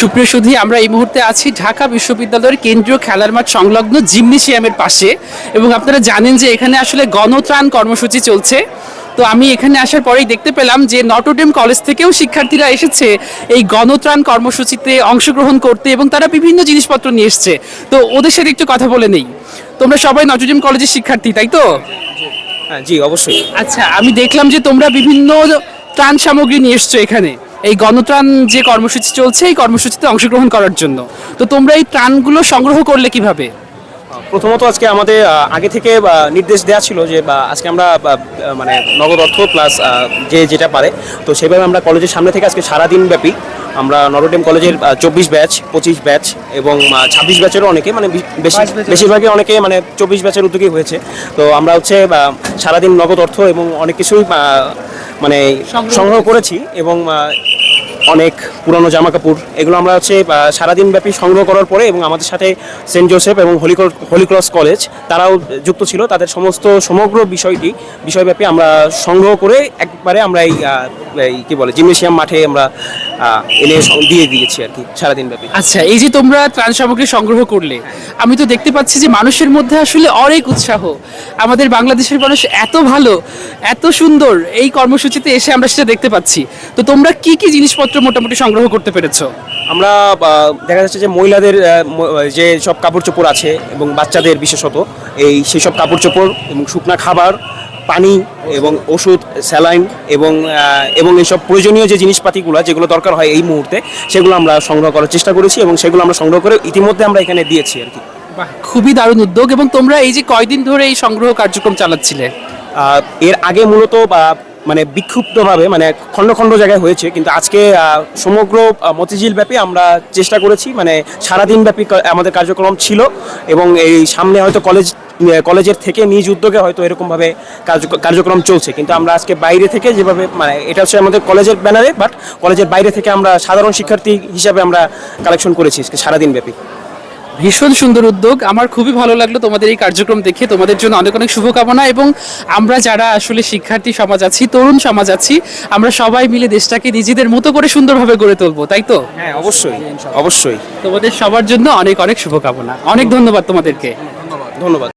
সুপ্রিয় সুধী আমরা এই মুহূর্তে আছি ঢাকা বিশ্ববিদ্যালয়ের কেন্দ্রীয় খেলার মাঠ সংলগ্ন জিমনেশিয়ামের পাশে এবং আপনারা জানেন যে এখানে আসলে গণত্রাণ কর্মসূচি চলছে। তো আমি এখানে আসার পরেই দেখতে পেলাম যে নটরডেম কলেজ থেকেও শিক্ষার্থীরা এসেছে এই গণত্রাণ কর্মসূচিতে অংশগ্রহণ করতে এবং তারা বিভিন্ন জিনিসপত্র নিয়ে এসছে। তো ওদের সাথে একটু কথা বলে নেই। তোমরা সবাই নটরডেম কলেজের শিক্ষার্থী তাই তো? হ্যাঁ জি অবশ্যই। আচ্ছা আমি দেখলাম যে তোমরা বিভিন্ন ত্রাণ সামগ্রী নিয়ে এসছো এখানে। এই গণত্রাণ যে কর্মসূচি চলছে, এই কর্মসূচিতে অংশগ্রহণ করার জন্য। তো তোমরা এই ত্রাণগুলো সংগ্রহ করলে কীভাবে? প্রথমত আজকে আমাদের আগে থেকে নির্দেশ দেওয়া ছিল যে আজকে আমরা মানে নগদ অর্থ প্লাস যে যেটা পারে, তো সেভাবে আমরা কলেজের সামনে থেকে আজকে সারাদিন ব্যাপী আমরা নরোডেম কলেজের চব্বিশ ব্যাচ পঁচিশ ব্যাচ এবং ছাব্বিশ ব্যাচেরও অনেকে মানে বেশি বেশিরভাগই অনেকে মানে চব্বিশ ব্যাচের উদ্যোগী হয়েছে। তো আমরা হচ্ছে সারাদিন নগদ অর্থ এবং অনেক কিছুই মানে সংগ্রহ করেছি এবং অনেক পুরনো জামা কাপড় এগুলো আমরা হচ্ছে সারাদিন ব্যাপী সংগ্রহ করার পরে এবং আমাদের সাথে সেন্ট জোসেফ এবং হোলি ক্র- হোলি ক্রস কলেজ, তারাও যুক্ত ছিল। তাদের সমস্ত সমগ্র বিষয়টি, বিষয়ব্যাপী আমরা সংগ্রহ করে একবারে আমরা এই কি বলে, জিমনেশিয়াম মাঠে আমরা এনে দিয়ে দিয়েছি আর কি সারাদিন ব্যাপী আচ্ছা এই যে তোমরা ত্রাণ সামগ্রী সংগ্রহ করলে, আমি তো দেখতে পাচ্ছি যে মানুষের মধ্যে আসলে অনেক উৎসাহ। আমাদের বাংলাদেশের মানুষ এত ভালো, এত সুন্দর এই কর্মসূচিতে এসে আমরা সেটা দেখতে পাচ্ছি। তো তোমরা কি কি জিনিসপত্র মোটামুটি সংগ্রহ করতে পেরেছ? আমরা দেখা যাচ্ছে যে মহিলাদের যে সব কাপড় চোপড় আছে এবং বাচ্চাদের বিশেষত এই সেই সব কাপড় চোপড় এবং শুকনা খাবার পানি এবং ওষুধ স্যালাইন এবং এবং এইসব প্রয়োজনীয় যে জিনিসপাতিগুলো যেগুলো দরকার হয় এই মুহূর্তে সেগুলো আমরা সংগ্রহ করার চেষ্টা করেছি এবং সেগুলো আমরা সংগ্রহ করে ইতিমধ্যে আমরা এখানে দিয়েছি আর কি। খুবই দারুণ উদ্যোগ এবং তোমরা এই যে কয়দিন ধরে এই সংগ্রহ কার্যক্রম চালাচ্ছিলে? এর আগে মূলত বা মানে বিক্ষুব্ধভাবে মানে খণ্ড খণ্ড জায়গায় হয়েছে, কিন্তু আজকে সমগ্র মতিঝিল ব্যাপী আমরা চেষ্টা করেছি মানে সারাদিন ব্যাপী আমাদের কার্যক্রম ছিল এবং এই সামনে হয়তো কলেজ কলেজের থেকে নিজ উদ্যোগে হয়তো এরকমভাবে কার্য- কার্যক্রম চলছে, কিন্তু আমরা আজকে বাইরে থেকে যেভাবে মানে এটা হচ্ছে আমাদের কলেজের ব্যানারে, বাট কলেজের বাইরে থেকে আমরা সাধারণ শিক্ষার্থী হিসাবে আমরা কালেকশন করেছি সারাদিন ব্যাপী ভীষণ সুন্দর উদ্যোগ। আমার খুবই ভালো লাগল তোমাদের এই কার্যক্রম দেখে। তোমাদের জন্য অনেক অনেক শুভকামনা এবং আমরা যারা আসলে শিক্ষার্থী সমাজ আছি তরুণ সমাজ আছি আমরা সবাই মিলে দেশটাকে নিজেদের মতো করে সুন্দরভাবে গড়ে তুলবো তাই তো? হ্যাঁ অবশ্যই অবশ্যই। তোমাদের সবার জন্য অনেক অনেক শুভকামনা। অনেক ধন্যবাদ তোমাদেরকে। ধন্যবাদ।